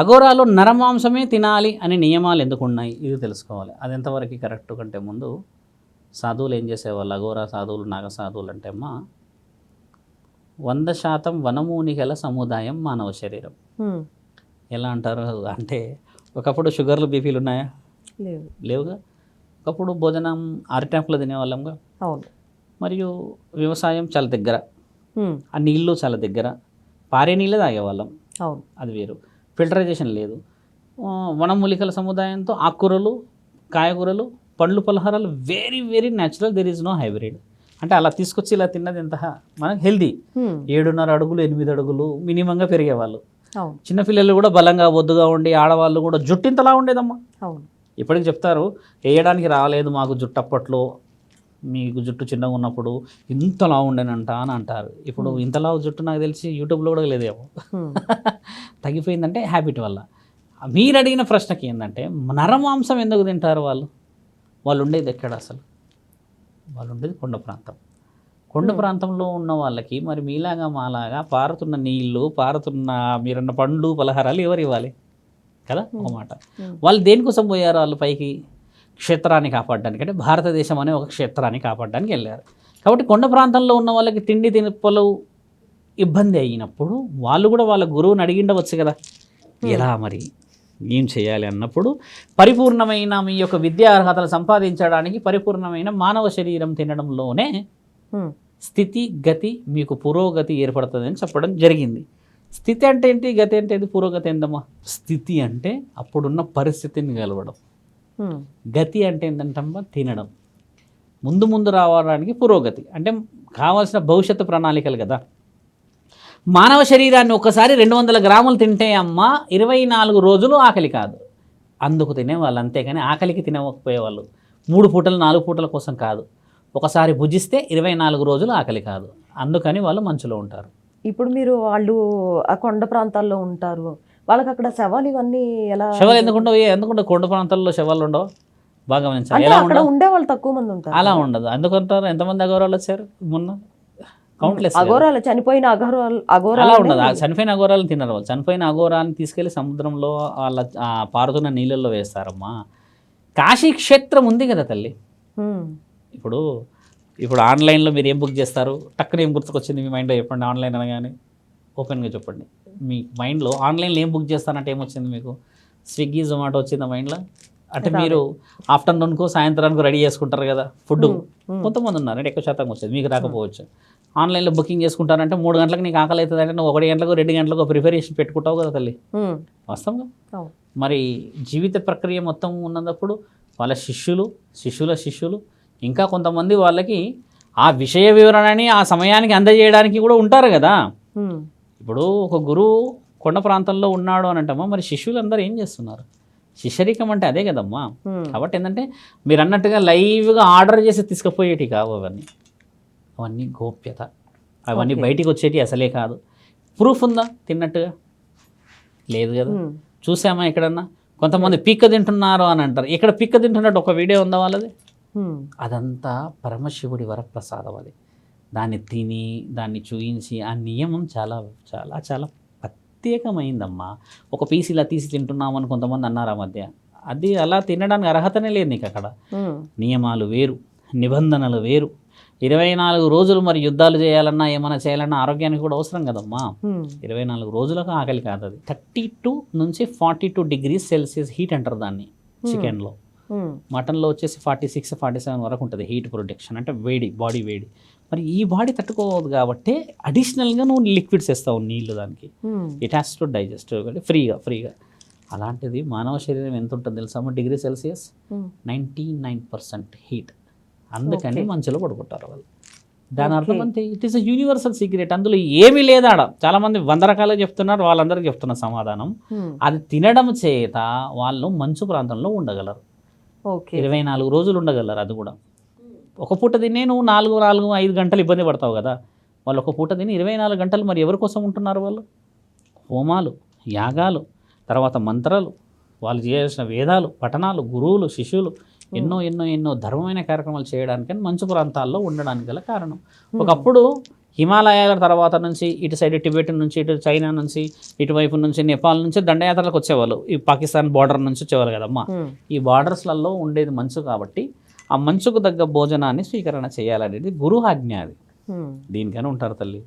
అఘోరాలు నరమాంసమే తినాలి అనే నియమాలు ఎందుకు ఉన్నాయి? ఇది తెలుసుకోవాలి. అది ఎంతవరకు కరెక్ట్ కంటే ముందు సాధువులు ఏం చేసేవాళ్ళు? అఘోరా సాధువులు నాగ సాధువులు అంటే అమ్మా వంద శాతం వనమూనికల సముదాయం మానవ శరీరం. ఎలా అంటారు? అంటే ఒకప్పుడు షుగర్లు బీపీలు ఉన్నాయా? లేవు. లేవుగా? ఒకప్పుడు భోజనం అరిటాకులో తినేవాళ్ళంగా అవును. మరియు వ్యవసాయం చాలా దగ్గర. ఆ నీళ్ళు చాలా దగ్గర. పారే నీళ్ళే తాగేవాళ్ళం. అవును. అది వేరు. ఫిల్టరైజేషన్ లేదు. వనమూలికల సముదాయంతో ఆకుకూరలు కాయగూరలు పండ్లు పలహారాలు very very natural there is no hybrid అంటే అలా తీసుకొచ్చి ఇలా తిన్నది ఎంత మనకు హెల్దీ హ్మ్. ఏడున్నర అడుగులు ఎనిమిది అడుగులు మినిమంగా పెరిగేవాళ్ళు. చిన్నపిల్లలు కూడా బలంగా బొద్దుగా ఉండి ఆడవాళ్ళు కూడా జుట్టు ఇంతలా ఉండేదమ్మా ఇప్పటికి చెప్తారు వేయడానికి రాలేదు మాకు జుట్టు అప్పట్లో మీకు జుట్టు చిన్నగా ఉన్నప్పుడు ఇంతలా ఉండేనంట అని అంటారు. ఇప్పుడు ఇంతలా జుట్టు నాకు తెలిసి యూట్యూబ్లో కూడా లేదేమో. హ్మ్. తగ్గిపోయిందంటే హ్యాబిట్ వల్ల. మీరు అడిగిన ప్రశ్నకి ఏంటంటే నరమాంసం ఎందుకు తింటారు వాళ్ళు? వాళ్ళు ఉండేది ఎక్కడ అసలు? వాళ్ళు ఉండేది కొండ ప్రాంతం. కొండ ప్రాంతంలో ఉన్న వాళ్ళకి మరి మీలాగా మాలాగా పారుతున్న నీళ్ళు పారుతున్న మీరన్న పండ్లు పలహారాలు ఎవరు ఇవ్వాలి? కదా? ఒక మాట. Hmm. వాళ్ళు దేనికోసం పోయారు వాళ్ళు పైకి? క్షేత్రాన్ని కాపాడడానికి అంటే భారతదేశం అనే ఒక క్షేత్రాన్ని కాపాడడానికి వెళ్ళారు. కాబట్టి కొండ ప్రాంతంలో ఉన్న వాళ్ళకి తిండి తినపలు ఇబ్బంది అయినప్పుడు వాళ్ళు కూడా వాళ్ళ గురువుని అడిగిండవచ్చు కదా. ఎలా మరి? ఏం చేయాలి అన్నప్పుడు పరిపూర్ణమైన మీ యొక్క విద్యా అర్హతలు సంపాదించడానికి పరిపూర్ణమైన మానవ శరీరం తినడంలోనే. స్థితి గతి మీకు పురోగతి ఏర్పడుతుందని చెప్పడం జరిగింది. స్థితి అంటే ఏంటి? గతి అంటే ఏంటి పురోగతి ఏందమ్మా? స్థితి అంటే అప్పుడున్న పరిస్థితిని కలవడం. గతి అంటే ఏంటంటమ్మా? తినడం. ముందు ముందు రావడానికి పురోగతి. అంటే కావాల్సిన భవిష్యత్తు ప్రణాళికలు కదా. మానవ శరీరాన్ని ఒకసారి రెండు వందల గ్రాములు తింటే అమ్మ ఇరవై నాలుగు రోజులు ఆకలి కాదు. అందుకు తినేవాళ్ళు అంతేగాని ఆకలికి తినకపోయేవాళ్ళు. మూడు పూటలు నాలుగు పూటల కోసం కాదు. ఒకసారి భుజిస్తే ఇరవై నాలుగు రోజులు ఆకలి కాదు. అందుకని వాళ్ళు మంచులో ఉంటారు. ఇప్పుడు మీరు వాళ్ళు ఆ కొండ ప్రాంతాల్లో ఉంటారు. వాళ్ళకి అక్కడ శవాలు ఇవన్నీ ఎలా శవాలు ఎందుకుండవు? ఏ ఎందుకుండవు? కొండ ప్రాంతాల్లో శవాలు ఉండవు. బాగా గమనించాలి ఎలా అక్కడ ఉండే వాళ్ళు తక్కువ మంది ఉంటారు. అలా ఉండదు. అందుకుంటారు ఎంతమంది అగౌరాలు వచ్చారు మొన్న? కౌంట్లెస్ అఘోరాలు చనిపోయిన అఘోరాలు అలా అఘోరాలు ఉండదు. చనిపోయిన అఘోరాలను తినరు వాళ్ళు. చనిపోయిన అఘోరాలను తీసుకెళ్ళి సముద్రంలో వాళ్ళ పారుతున్న నీళ్ళల్లో వేస్తారమ్మా. కాశీ క్షేత్రం ఉంది కదా తల్లి. ఇప్పుడు ఇప్పుడు ఆన్లైన్లో మీరు ఏం బుక్ చేస్తారు? టక్కున ఏం గుర్తుకొచ్చింది మీ మైండ్లో? చెప్పండి. ఆన్లైన్ అనగానే ఓపెన్గా చెప్పండి. మీ మైండ్లో ఆన్లైన్లో ఏం బుక్ చేస్తానంటే ఏమొచ్చింది మీకు? స్విగ్గీ జొమాటో వచ్చిందా మైండ్లో? అంటే మీరు ఆఫ్టర్నూన్కు సాయంత్రానికి రెడీ చేసుకుంటారు కదా ఫుడ్. కొంతమంది ఉన్నారు అంటే ఎక్కువ శాతం వచ్చేది. మీకు రాకపోవచ్చు. ఆన్లైన్లో బుకింగ్ చేసుకుంటారంటే మూడు గంటలకు నీకు ఆకలి అవుతుంది అంటే నువ్వు ఒకటి గంటలకు రెండు గంటలకు ప్రిపరేషన్ పెట్టుకుంటావు కదా తల్లి. వాస్తవంగా. మరి జీవిత ప్రక్రియ మొత్తం ఉన్నప్పుడు వాళ్ళ శిష్యులు శిష్యుల శిష్యులు ఇంకా కొంతమంది వాళ్ళకి ఆ విషయ వివరణని ఆ సమయానికి అందజేయడానికి కూడా ఉంటారు కదా. ఇప్పుడు ఒక గురువు కొండ ప్రాంతంలో ఉన్నాడు అని అంటామా? మరి శిష్యులందరూ ఏం చేస్తున్నారు? శిష్యరికం అంటే అదే కదమ్మా. కాబట్టి ఏంటంటే మీరు అన్నట్టుగా లైవ్గా ఆర్డర్ చేసి తీసుకుపోయేటి కావు అవన్నీ. అవన్నీ గోప్యత. అవన్నీ. బయటికి వచ్చేటి అసలే కాదు. ప్రూఫ్ ఉందా తిన్నట్టుగా? లేదు కదా. చూసామా ఎక్కడన్నా? కొంతమంది పిక్క తింటున్నారు అని అంటారు. ఇక్కడ పిక్క తింటున్నట్టు ఒక వీడియో ఉందా వాళ్ళది. అదంతా పరమశివుడి వరప్రసాదం అది. దాన్ని తిని దాన్ని చూయించి ఆ నియమం చాలా చాలా చాలా ప్రత్యేకమైందమ్మా. ఒక పీస్ ఇలా తీసి తింటున్నామని కొంతమంది అన్నారు ఆ మధ్య. అది అలా తినడానికి అర్హతనే లేదు నీకు అక్కడ. నియమాలు వేరు నిబంధనలు వేరు. ఇరవై నాలుగు రోజులు మరి యుద్ధాలు చేయాలన్నా ఏమైనా చేయాలన్నా ఆరోగ్యానికి కూడా అవసరం కదమ్మా. ఇరవై నాలుగు రోజులకు ఆకలి కాదు అది థర్టీ టూ నుంచి forty two degrees Celsius heat అంటారు దాన్ని చికెన్లో. మటన్లో వచ్చేసి ఫార్టీ సిక్స్ ఫార్టీ సెవెన్ వరకు ఉంటుంది హీట్ ప్రొటెక్షన్ అంటే వేడి బాడీ వేడి. మరి ఈ బాడీ తట్టుకోవద్దు కాబట్టి అడిషనల్గా నువ్వు లిక్విడ్స్ వేస్తావు నీళ్ళు దానికి. ఇట్ హ్యాస్ టు డైజెస్ట్ ఫ్రీగా ఫ్రీగా. అలాంటిది మానవ శరీరం ఎంత ఉంటుంది తెలుసా degree Celsius. Ninety nine percent heat. అందుకని. మంచులో పడుకుంటారు వాళ్ళు. దాని. అర్థం అంతే it is a universal secret అందులో ఏమీ లేదా ఆడ. చాలామంది వంద రకాలుగా చెప్తున్నారు వాళ్ళందరికీ చెప్తున్న సమాధానం. అది తినడం చేత వాళ్ళు మంచు ప్రాంతంలో ఉండగలరు. ఓకే. ఇరవై నాలుగు రోజులు ఉండగలరు అది కూడా. ఒక పూట తినే నువ్వు నాలుగు నాలుగు ఐదు గంటలు ఇబ్బంది పడతావు కదా. వాళ్ళు ఒక పూట తిని ఇరవై నాలుగు గంటలు మరి ఎవరి కోసం ఉంటున్నారు వాళ్ళు? హోమాలు యాగాలు తర్వాత మంత్రాలు వాళ్ళు చేయాల్సిన వేదాలు పఠనాలు గురువులు శిష్యులు ఎన్నో ఎన్నో ఎన్నో ధర్మమైన కార్యక్రమాలు చేయడానికని మంచు ప్రాంతాల్లో ఉండడానికి గల కారణం. ఒకప్పుడు హిమాలయాల తర్వాత నుంచి ఇటు సైడ్ టిబెట్ నుంచి ఇటు చైనా నుంచి ఇటువైపు నుంచి నేపాల్ నుంచి దండయాత్రలకు వచ్చేవాళ్ళు. ఈ పాకిస్తాన్ బార్డర్ నుంచి వచ్చేవాళ్ళు కదమ్మా. ఈ బార్డర్స్లలో ఉండేది మంచు కాబట్టి ఆ మంచుకు తగ్గ భోజనాన్ని స్వీకరణ చేయాలనేది గురుహాజ్ఞ అది. దీనికైనా ఉంటారు తల్లి.